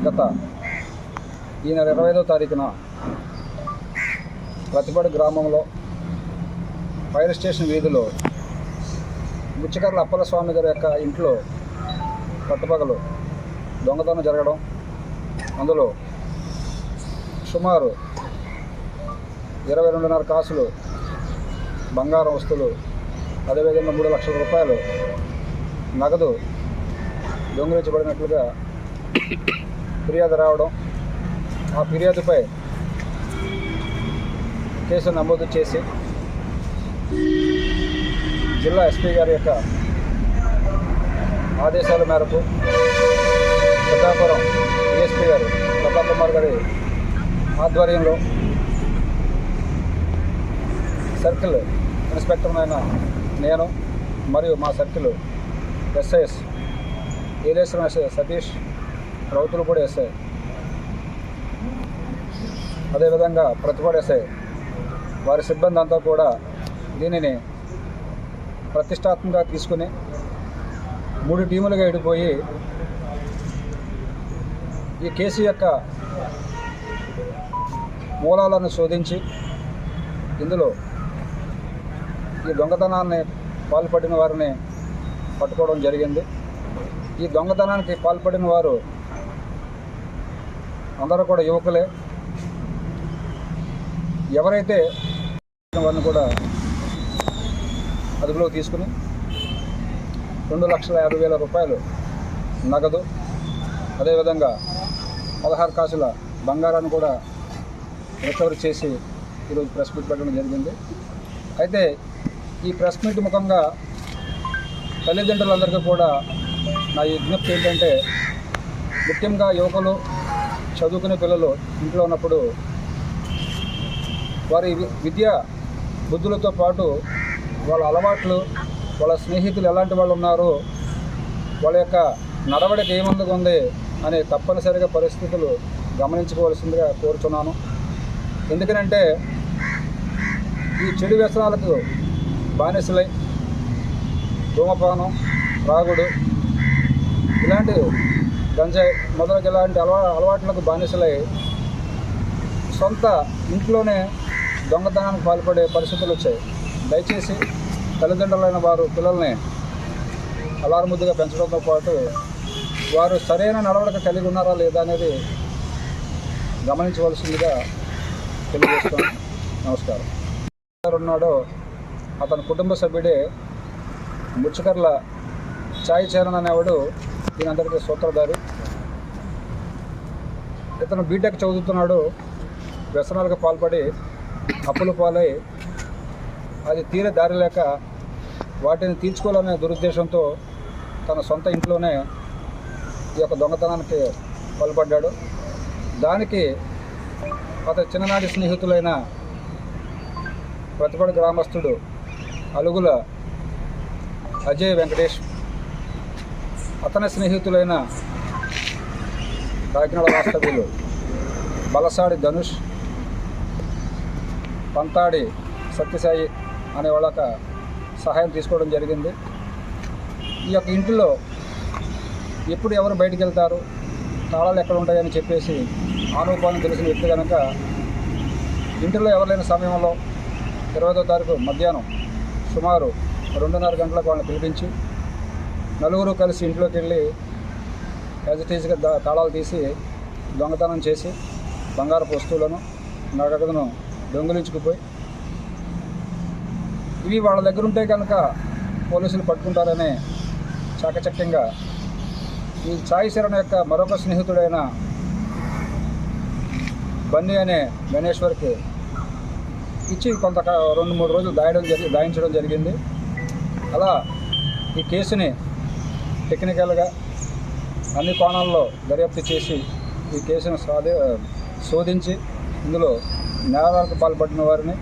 గత ఈ నెల ఇరవై ఐదో తారీఖున ప్రతిపాడు గ్రామంలో ఫైర్ స్టేషన్ వీధిలో ముచ్చకర్ల అప్పల స్వామి గారి యొక్క ఇంట్లో పట్టుపగలు దొంగతనం జరగడం అందులో సుమారు ఇరవై రెండున్నర కాసులు బంగారం వస్తువులు అదేవిధంగా మూడు లక్షల రూపాయలు నగదు దొంగిలించబడినట్లుగా ఫిర్యాదు రావడం ఆ ఫిర్యాదుపై కేసు నమోదు చేసి జిల్లా ఎస్పీ గారి యొక్క ఆదేశాల మేరకు గారు ప్రతాప్ కుమార్ గారి ఆధ్వర్యంలో సర్కిల్ ఇన్స్పెక్టర్ అయిన నేను మరియు మా circle SIs Yeleswaram SI Satish రౌతులు కూడా ఎస్ఐ. అదేవిధంగా ప్రతిపాడు ఎస్ఐ. వారి సిబ్బంది అంతా కూడా దీనిని ప్రతిష్టాత్మకంగా తీసుకుని మూడు టీములుగా విడిపోయి ఈ కేసు యొక్క మూలాలను శోధించి ఇందులో ఈ దొంగతనాన్ని పాల్పడిన వారిని పట్టుకోవడం జరిగింది. ఈ దొంగతనానికి పాల్పడిన వారు అందరూ కూడా యువకులే. ఎవరైతే వారిని కూడా అదుపులోకి తీసుకుని రెండు లక్షల యాభై వేల రూపాయలు నగదు అదేవిధంగా పదహారు కాసుల బంగారాన్ని కూడా రికవరీ చేసి ఈరోజు ప్రెస్ మీట్ పెట్టడం జరిగింది. అయితే ఈ ప్రెస్ మీట్ ముఖంగా తల్లిదండ్రులందరికీ కూడా నా విజ్ఞప్తి ఏంటంటే ముఖ్యంగా యువకులు చదువుకునే పిల్లలు ఇంట్లో ఉన్నప్పుడు వారి విద్య బుద్ధులతో పాటు వాళ్ళ అలవాట్లు వాళ్ళ స్నేహితులు ఎలాంటి వాళ్ళు ఉన్నారు వాళ్ళ యొక్క నడవడిక ఏమందుకు ఉంది అనే తప్పనిసరిగా పరిస్థితులు గమనించుకోవాల్సిందిగా కోరుచున్నాను. ఎందుకనంటే ఈ చెడు వ్యసనాలకు బానిసలై ధూమపానం రాగుడు ఇలాంటి గంజాయి మొదలగు ఇలాంటి అలవా అలవాట్లకు బానిసలై సొంత ఇంట్లోనే దొంగతనానికి పాల్పడే పరిస్థితులు వచ్చాయి. దయచేసి తల్లిదండ్రులైన వారు పిల్లల్ని అలారముద్దుగా పెంచడంతో పాటు వారు సరైన నడవడిక కలిగి ఉన్నారా లేదా అనేది గమనించవలసిందిగా తెలియజేస్తాను నమస్కారం. ఉన్నాడో. అతని కుటుంబ సభ్యుడే ముచ్చకర్ల చాయ్ చరణ్ అనేవాడు దీనందరికీ సూత్రధారి. ఇతను బీటెక్ చదువుతున్నాడు. వ్యసనాలకు పాల్పడి అప్పుల పాలై అది తీరే దారి లేక వాటిని తీర్చుకోవాలనే దురుద్దేశంతో తన సొంత ఇంట్లోనే ఈ యొక్క దొంగతనానికి పాల్పడ్డాడు. దానికి అతని చిన్ననాటి స్నేహితులైన ప్రతిపడి గ్రామస్తుడు అలుగుల అజయ్ వెంకటేష్ అతని స్నేహితులైన కాకినాడ వాస్తవ్యులు బలసాడి ధనుష్ పంతాడి సత్యసాయి అనే వాళ్ళక సహాయం తీసుకోవడం జరిగింది. ఈ యొక్క ఇంటిలో ఎప్పుడు ఎవరు బయటకు వెళ్తారు తాళాలు ఎక్కడ ఉంటాయని చెప్పేసి ఆనూపానం తెలిసిన వ్యక్తి కనుక ఇంటిలో ఎవరు లేని సమయంలో ఇరవైదో తారీఖు మధ్యాహ్నం సుమారు రెండున్నర గంటలకు వాళ్ళని పిలిపించి నలుగురు కలిసి ఇంట్లోకి వెళ్ళి యాజిటీస్గా దా తాళాలు తీసి దొంగతనం చేసి బంగారపు వస్తువులను నగదును దొంగిలించుకుపోయి ఇవి వాళ్ళ దగ్గర ఉంటే కనుక పోలీసులు పట్టుకుంటారనే చాకచక్యంగా ఈ సాయి శరణ్ యొక్క మరొక స్నేహితుడైన బన్నీ అనే గణేశ్వర్కి ఇచ్చి కొంత రెండు మూడు రోజులు దాయడం జరిగి దాయించడం జరిగింది. అలా ఈ కేసుని టెక్నికల్గా అన్ని కోణాల్లో దర్యాప్తు చేసి ఈ కేసును సాధి శోధించి ఇందులో నేరాలకు పాల్పడిన వారిని